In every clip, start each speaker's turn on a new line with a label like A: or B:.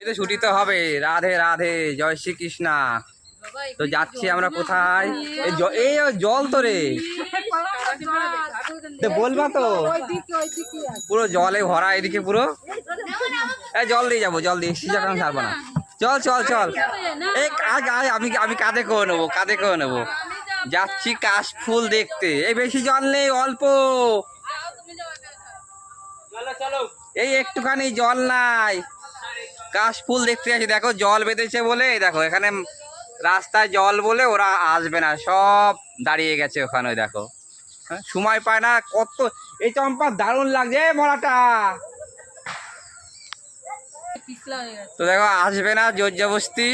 A: ছুটি তো হবে। রাধে রাধে জয় শ্রীকৃষ্ণা। তো যাচ্ছি আমরা কোথায়? এই জল তো রে। তো বলবা তো। পুরো জলে ভরা এদিকে পুরো। জল দিয়ে যাব জল দিয়ে। সিজা কারণ ছাড়বো না। চল চল চল। এই কাজ আমি আমি কাঁধে করে নেব কাঁধে করে নেব। যাচ্ছি কাশ ফুল দেখতে। এই বেশি জল নেই অল্প। এই একটুখানি জল নাই। কাশ ফুল দেখতে যাচ্ছি দেখো জল বেঁধেছে বলে দেখো এখানে রাস্তায় জল বলে ওরা আসবে না সব দাঁড়িয়ে গেছে ওখানে দেখো। হ্যাঁ, সময় পায় না কত এই চম্পা দারুণ লাগছে মরাটা। তো দেখো আসবে না জোর জবস্তি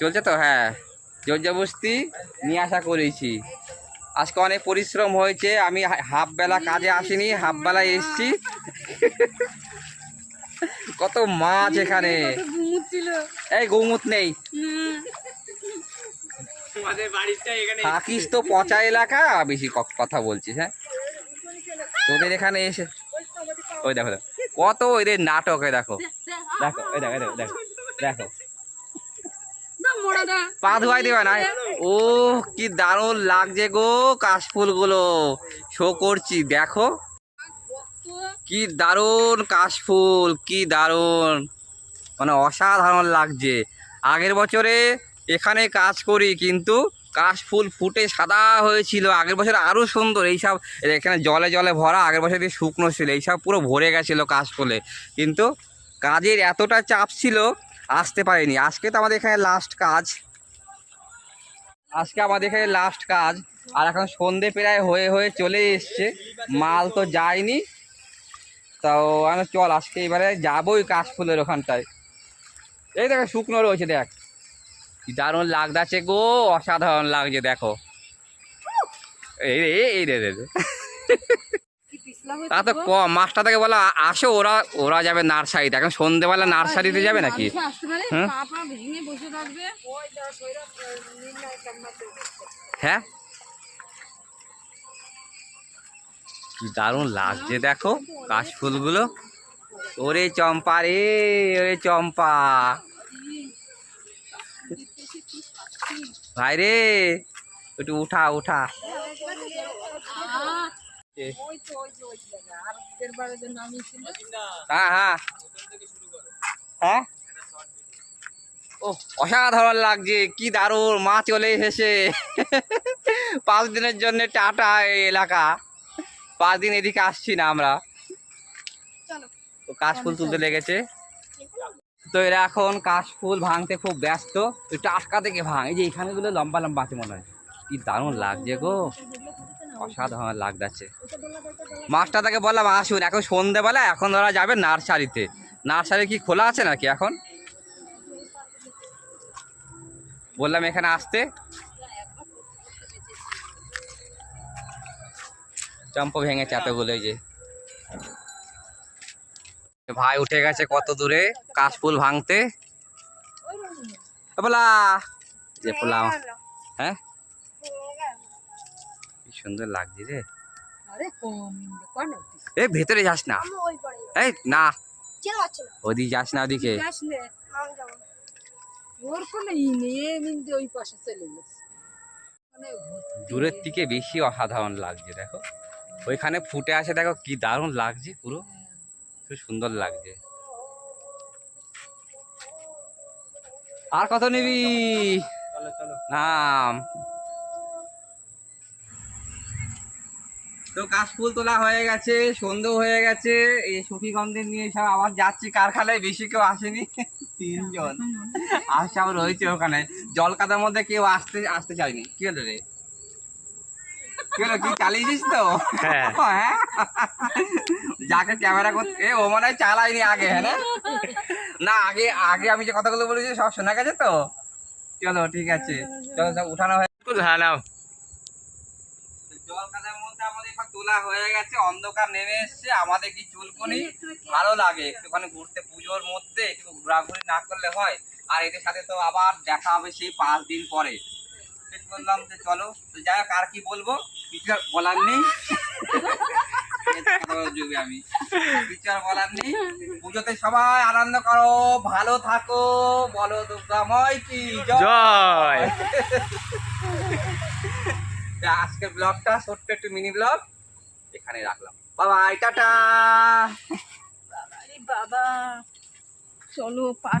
A: চলছে তো? হ্যাঁ জোর জবস্তি নিয়ে আসা করেছি। আজকে অনেক পরিশ্রম হয়েছে আমি হাফ বেলা কাজে আসিনি হাফ বেলায় এসছি। কত মাছ এখানে। এই গৌমুত নেই। থাকিস তো পচা এলাকা বেশি ক- কথা বলছিস হ্যাঁ? তোদের এখানে এসে ওই দেখো দেখো। কত এদের নাটক দেখো। দেখো দেখো দেখো দেখো দেখো। পা ধোয়াই দেবে না। ও কি দারুণ লাগছে গো কাশফুলগুলো। শো করছি দেখো। কি দারুণ কাশফুল, কি দারুণ। মানে অসাধারণ লাগছে। আগের বছরে এখানে কাজ করি, কিন্তু কাশফুল ফুটে সাদা হয়েছিল। আগের বছর আরও সুন্দর, এইসব এখানে জলে জলে ভরা, আগের বছর দিয়ে শুকনো ছিল, এইসব পুরো ভরে গেছিল কাশফুলে। কিন্তু কাজের এতটা চাপ ছিল, আসতে পারিনি। আজকে তো আমাদের এখানে লাস্ট কাজ। আজকে আমাদের এখানে লাস্ট কাজ। আর এখন সন্ধে প্রায় হয়ে হয়ে চলে এসছে। মাল তো যায়নি। তো আমি চল আজকে এবারে যাব যাবোই কাশফুলের ওখানটায়। এই দেখো শুকনো রয়েছে দেখ। দারুণ লাগদাছে গো অসাধারণ লাগছে দেখো। এই রে এই রে রে। তা তো কম মাস্টার থেকে বলো আসো ওরা ওরা যাবে নার্সারিতে। এখন সন্ধেবেলা নার্সারিতে যাবে নাকি? হুম? হ্যাঁ? কি দারুণ লাগছে, দেখো কাশ কাশফুলগুলো ওরে চম্পা রে, ওরে চম্পা। ভাই রে, একটু উঠা উঠা। হ্যাঁ হ্যাঁ। হ্যাঁ? ও, অসাধারণ লাগছে, কি দারুণ, মা চলে এসেছে। পাঁচ দিনের জন্য টাটা, এই এলাকা। পাঁচ দিন এদিকে আসছি না আমরা। তো কাশফুল তুলতে লেগেছে। তো এরা এখন কাশফুল ভাঙতে খুব ব্যস্ত। একটু আটকা থেকে ভাঙ। এই যে এখানেগুলো লম্বা লম্বা আছে মনে হয়। কি দারুণ লাগছে গো। অসাধারণ লাগছে। মাস্টার তাকে বললাম আসুন এখন সন্ধেবেলা এখন ওরা যাবে নার্সারিতে। নার্সারি কি খোলা আছে নাকি এখন? বললাম এখানে আসতে। চম্প ভেঙেছে এতগুলো যে। ভাই উঠে গেছে কত দূরে? কাশফুল ভাঙতে। বলা। যে পোলা হ্যাঁ? কি সুন্দর লাগছে রে। এ ভেতরে যাস না। এই না। ওদিকে যাস না ওদিকে।
B: ওর কোনো ই নেই এমনি ওই পাশে চলে গেছে।
A: দূরের থেকে বেশি অসাধারণ লাগছে দেখো। ওইখানে ফুটে আসে, দেখো কি দারুণ লাগছে পুরো। খুব সুন্দর লাগছে। আর কত নিবি? নাম। তো কাশফুল তোলা হয়ে গেছে সন্ধ্যে হয়ে গেছে, এই সখীগন্ধের নিয়ে সব আবার যাচ্ছি কারখানায়, বেশি কেউ আসেনি। তিনজন। আর সব রয়েছে ওখানে। জল কাদার মধ্যে কেউ আসতে আসতে চায়নি। কি হলো রে? কি হলো কি চালিয়েছিস তো? হ্যাঁ। যাকে ক্যামেরা করতে ও মনে হয় চালাইনি আগে হ্যাঁ না? আগে আগে আমি যে কথাগুলো বলেছি সব শোনা গেছে তো? চলো ঠিক আছে। চলো সব উঠানো হয়ে হ্যাঁ নাও। জল কাদার মধ্যে আমাদের তোলা হয়ে গেছে অন্ধকার নেমে এসছে আমাদের কি চুলকুনি ভালো লাগে একটুখানি ঘুরতে পুজোর মধ্যে একটু ঘোরাঘুরি না করলে হয়। আর এদের সাথে তো আবার দেখা হবে সেই পাঁচ দিন পরে। বললাম যে চলো। তো যাই হোক আর কি বলব? কিছু আর বলার নেই। আমি। কিছু আর বলার নেই। পুজোতে সবাই আনন্দ করো ভালো থাকো বলো দুর্গাময় কি
C: জয়।
A: আজকের ব্লগটা ছোট্ট একটু মিনি ব্লগ। এখানে রাখলাম। বাবাই টাটা।
B: বাবা চলো পাটা